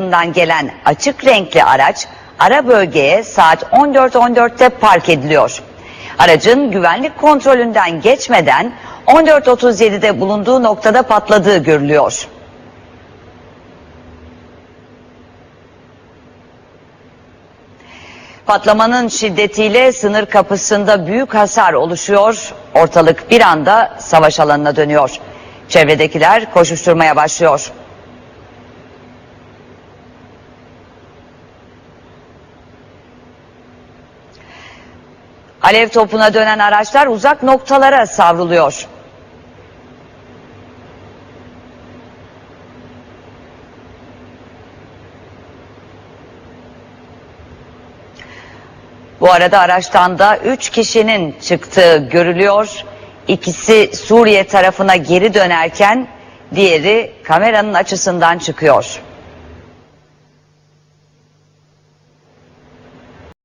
tarafından gelen açık renkli araç ara bölgeye saat 14.14'te park ediliyor. Aracın güvenlik kontrolünden geçmeden 14.37'de bulunduğu noktada patladığı görülüyor. Patlamanın şiddetiyle sınır kapısında büyük hasar oluşuyor. Ortalık bir anda savaş alanına dönüyor. Çevredekiler koşuşturmaya başlıyor. Alev topuna dönen araçlar uzak noktalara savruluyor. Bu arada araçtan da 3 kişinin çıktığı görülüyor. İkisi Suriye tarafına geri dönerken diğeri kameranın açısından çıkıyor.